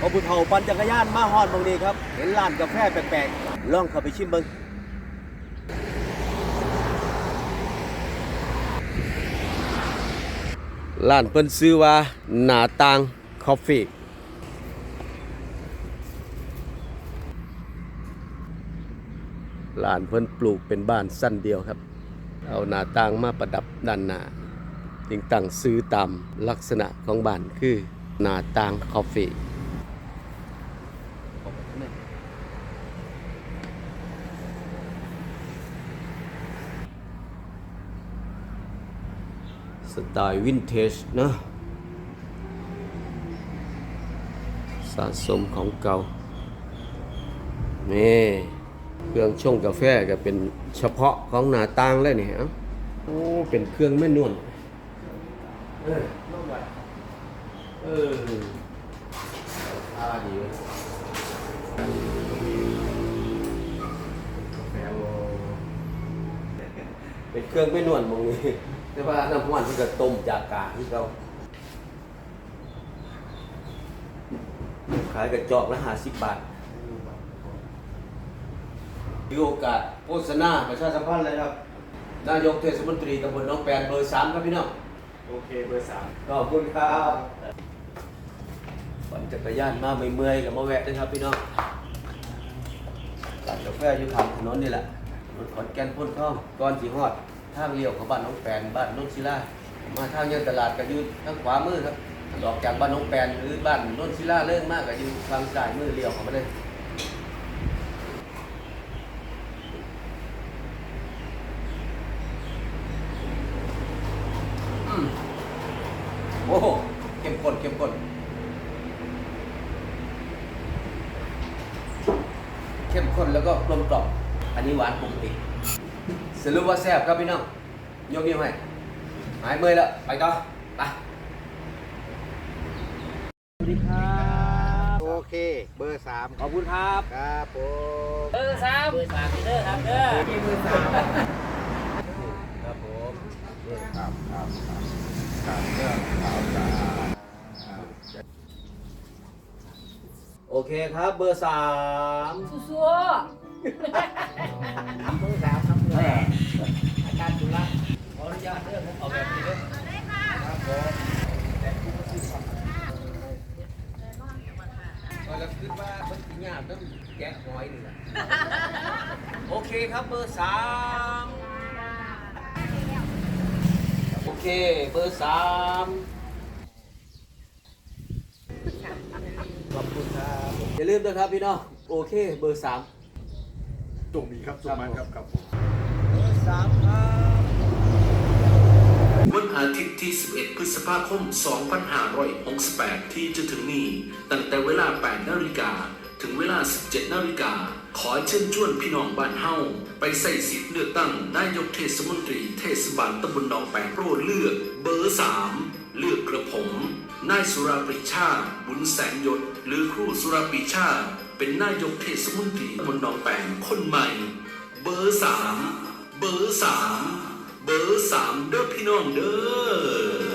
ผู้เฒ่าปั่นจักรยานมาฮอดตรงนี้ครับ เห็นร้านกาแฟแปลกๆ ลองเข้าไปชิมเบิ่งร้านเพิ่นซื้อว่าหนาต่างคอฟฟี่ร้านเพิ่นปลูกเป็นบ้านสั้นเดียวครับ เอาหน้าต่างมาประดับด้านหน้าจึงตั้งซื้อตามลักษณะของบ้านคือหน้าต่างคอฟฟี่ สไตล์วินเทจเนะสะสมของเก่า นี่เครื่องชงกาแฟก็เป็นเฉพาะของหน้าต่างเลยนี่ฮะโอ้เป็นเครื่องแม่นวลเออเออท่าดีเป็นเครื่องไม่นวลมองนี้ แต่ว่าน้ำมันมันก็ต้มจากกาที่เขาขายกระจอกละห้าสิบบาทมีโอกาสโฆษณาประชาสัมพันธ์เลยครับ นายกเทศมนตรีตำบลหน้องแปนเบอร์สามครับพี่น้อง โอเคเบอร์สามขอบคุณครับปั่นจักรยานมาเมื่อยๆกับมาแวะด้วยครับพี่น้องร้านกาแฟอยู่ข้างถนนนี่แหละถนนขอนแก่นพ้นเข้าก่อนสีฮอด ทางเลี้ยวของบ้านน้องแปนบ้านนนศิลามาทางยังตลาดก็อยู่ทางขวามือครับออกจากบ้านน้องแปนหรือบ้านนนศิลาเลิ่งมากก็อยู่ทางซ้ายมือเลี้ยวเข้ามาเลยโอ้โหเข้มข้นเข้มข้นเข้มข้นแล้วก็กลมกล่อมอันนี้หวานปกติ สรุปว่าแซ่บครับพี่น้องยกนิ้วให้หายเมื่อยแล้วไปต่อไปสวัสดีครับโอเค เบอร์สามขอบคุณครับครับผมเบอร์สามเบอร์สามเด้อครับเด้อที่เบอร์สามครับผมครับครับครับครับเรื่องข่าวสารโอเคครับเบอร์สามสู้ เบอร์สามครับเบออาการจุฬาขออนุญาตเด้อผมเอาแบบนี้ด้อครับผมก็แล้วคิดว่าเพิ่นสิยาต้องแกะหอยนี่แหละโอเคครับเบอร์สามโอเคเบอร์สามขอบคุณครับอย่าลืมนะครับพี่น้องโอเคเบอร์สาม ตรงนี้ครับตรงมันครับครับผมเบอร์สามครับวันอาทิตย์ที่ 11 พฤษภาคม 2568 ที่จะถึงนี้ ตั้งแต่เวลา 8 นาฬิกา ถึงเวลา 17 นาฬิกา ขอเชิญชวนพี่น้องบ้านเฮาไปใส่สิทธิ์เลือกตั้ง นายกเทศมนตรี เทศบาลตำบลหนองแปงโปรดเลือก เบอร์ 3 เลือกกระผม นายสุราปรีชา บุญแสงยศ หรือครูสุราปรีชา เป็นนายกเทศมนตรีบนหนองแปงคนใหม่ เบอร์สามเบอร์สามเบอร์สามเด้อพี่น้องเด้อ